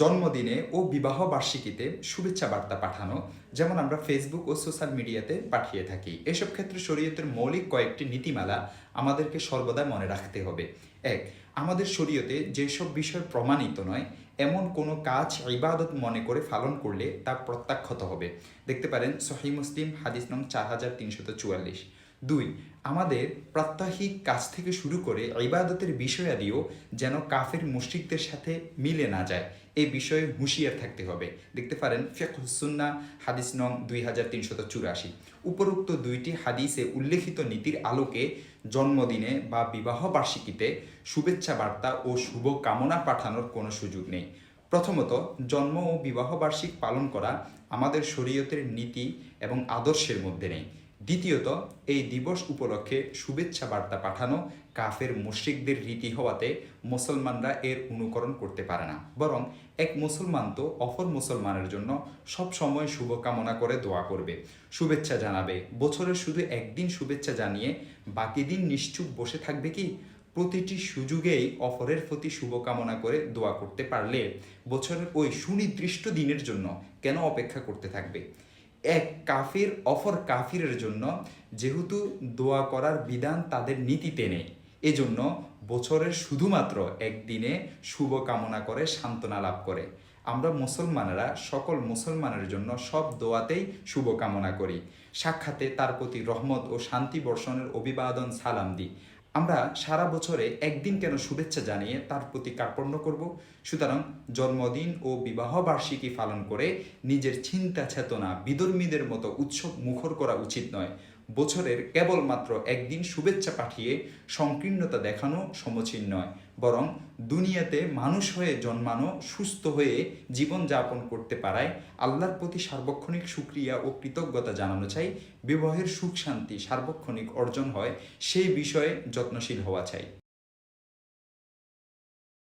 জন্মদিনে ও বিবাহ বার্ষিকীতে শুভেচ্ছা বার্তা পাঠানো, যেমন আমরা ফেসবুক ও সোশ্যাল মিডিয়াতে পাঠিয়ে থাকি। এসব ক্ষেত্রে শরীয়তের মৌলিক কয়েকটি নীতিমালা আমাদেরকে সর্বদা মনে রাখতে হবে। এক, আমাদের শরীয়তে যেসব বিষয় প্রমাণিত নয়, এমন কোনো কাজ ইবাদত মনে করে পালন করলে তা প্রত্যাখ্যাত হবে। দেখতে পারেন সহি মুসলিম, হাদিস নং চার হাজার তিনশত চুয়াল্লিশ। দুই, আমাদের প্রাত্যহিক কাজ থেকে শুরু করে ইবাদতের বিষয়াদিও যেন কাফের মুশরিকদের সাথে মিলে না যায়। এই বিষয়ে হুঁশিয়ার থাকতে হবে। দেখতে পারেন ফেকুসুন্না হাদিস নং দুই হাজার তিনশত চুরাশি। উপরোক্ত দুইটি হাদিসে উল্লেখিত নীতির আলোকে জন্মদিনে বা বিবাহ বার্ষিকীতে শুভেচ্ছা বার্তা ও শুভ কামনা পাঠানোর কোনো সুযোগ নেই। প্রথমত, জন্ম ও বিবাহ বার্ষিক পালন করা আমাদের শরীয়তের নীতি এবং আদর্শের মধ্যে নেই। দ্বিতীয়ত, এই দিবস উপলক্ষে শুভেচ্ছা বার্তা পাঠানো কাফের মুশ্রিকদের রীতি হওয়াতে মুসলমানরা এর অনুকরণ করতে পারে না। বরং এক মুসলমান তো অপর মুসলমানের জন্য সব সময় শুভকামনা করে দোয়া করবে, শুভেচ্ছা জানাবে। বছরের শুধু একদিন শুভেচ্ছা জানিয়ে বাকি দিন নিশ্চুপ বসে থাকবে কি? প্রতিটি সুযোগেই অফরের প্রতি শুভকামনা করে দোয়া করতে পারলে বছরের ওই সুনির্দিষ্ট দিনের জন্য কেন অপেক্ষা করতে থাকবে? এক কাফির অফর কাফিরের জন্য যেহেতু দোয়া করার বিধান তাদের নীতিতে নেই এজন্য বছরের শুধুমাত্র একদিনে শুভ কামনা করে সান্ত্বনা লাভ করে। আমরা মুসলমানেরা সকল মুসলমানের জন্য সব দোয়াতেই শুভ কামনা করি। সাক্ষাতে তার প্রতি রহমত ও শান্তি বর্ষণের অভিবাদন সালাম দিই। আমরা সারা বছরে একদিন কেন শুভেচ্ছা জানিয়ে তার প্রতি কার্পণ্য করব? সুতরাং জন্মদিন ও বিবাহ বার্ষিকী পালন করে নিজের চিন্তা চেতনা বিদর্মীদের মতো উৎসব মুখর করা উচিত নয়। বছরের কেবলমাত্র একদিন শুভেচ্ছা পাঠিয়ে সংকীর্ণতা দেখানো সমচীন নয়, বরং দুনিয়াতে মানুষ হয়ে জন্মানো, সুস্থ হয়ে জীবন যাপন করতে পারায় আল্লাহর প্রতি সার্বক্ষণিক সুক্রিয়া ও কৃতজ্ঞতা জানানো চাই। বিবাহের সুখ শান্তি সার্বক্ষণিক অর্জন হয় সেই বিষয়ে যত্নশীল হওয়া চাই।